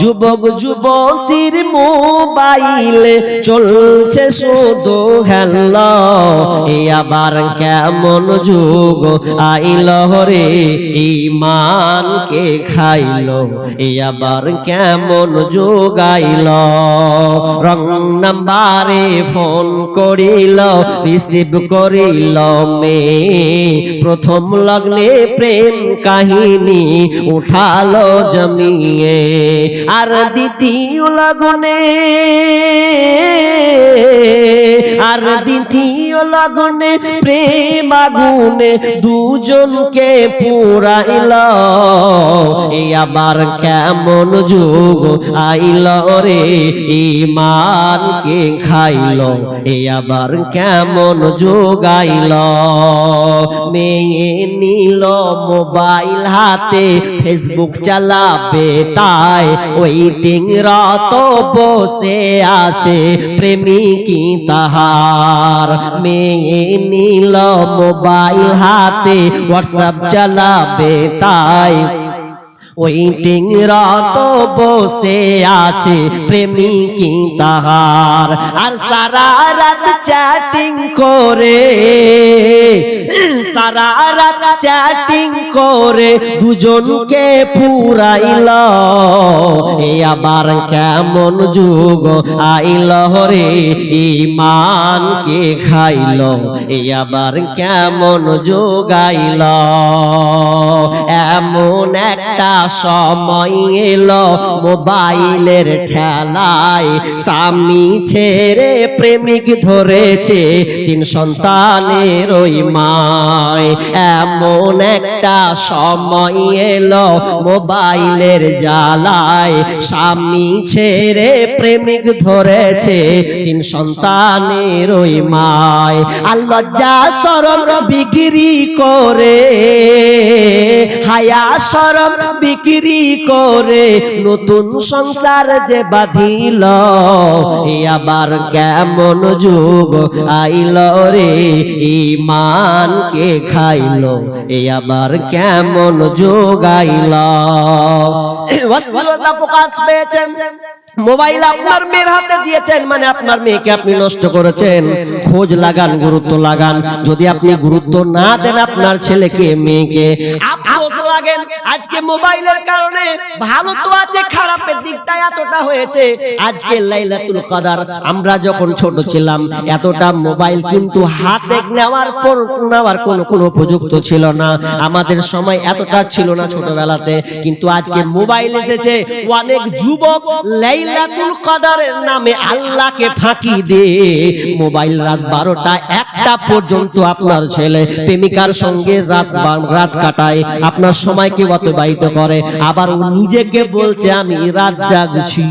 যুবক যুবতীর মোবাইলে চলছে শুধু হেল এ আবার কেমন যুগ আইল রে, ইমানকে খাইল। এ আবার কেমন যুগ আইল। রং নাম্বারে ফোন করিল, রিসিভ করিল মে প্রথম লগ্নে প্রেম কাহিনী উঠালো জমিয়ে। আর দ্বিতীয় লগ্নে আর দ্বিতীয় লগনে প্রেম আগুনে দুজনকে পুরাইল। এই আবার কেমন যুগ আইল রে ইমান কে খাইল? এই আবার কেমন যুগ আইল? মেয়ে নিল মোবাইল হাতে ফেসবুক চালাবে তাই। ওয়েটিং রত বসে আছে প্রেমিকি তাহার? মেয়ে নীল মোবাইল হাতে হোয়াটসঅ্যাপ চালাবে তাই। ওয়েটিং রত বসে আছে প্রেমিকি তাহার? আর সারা রাত চ্যাটিং করে। সারা রাত চ্যাটিং করে দুজনকে পুরাইল আবার কেমন যুগ? আইল রে ইমানকে খাইল। এ আবার কেমন যুগ আইল? এমন একটা সময় এলো মোবাইলের ঠেলায়। স্বামী ছেড়ে প্রেমিক ধরেছে, তিন সন্তানের ওই এমন একটা সময় এলো মোবাইলের জ্বালায়। স্বামী ছেড়ে প্রেমিক ধরেছে তিন সন্তানের ওই মায়। আল্লজ্জা সরম বিক্রি করে হায়া সরম বিক্রি করে নতুন সংসার যে বাঁধিল। আবার কেমন যুগ আইল রে? ইমানকে খাইল? এ আবার কেমন যুগ আইল? প্রকাশ পেয়েছেন মোবাইল আপনার মেয়ের হাতে দিয়েছেন মানে আপনার মেয়েকে আপনি নষ্ট করেছেন খোঁজ লাগান, গুরুত্ব লাগান। যদি আপনি গুরুত্ব না দেন আপনার ছেলেকে, মেয়েকে কোনো কোনো উপযুক্ত ছিল না। আমাদের সময় এতটা ছিল না ছোটবেলাতে, কিন্তু আজকে মোবাইল এসেছে, অনেক যুবক লাইলাতুল কদরের নামে আল্লাহকে ফাঁকি দিয়ে মোবাইল রাত বারোটা, একটা পর্যন্ত আপনার ছেলে প্রেমিকার সঙ্গে রাত রাত কাটায়। আপনার সময়কে অতিবাহিত করে? আবার নিজেকে বলছে, আমি রাত জাগছি।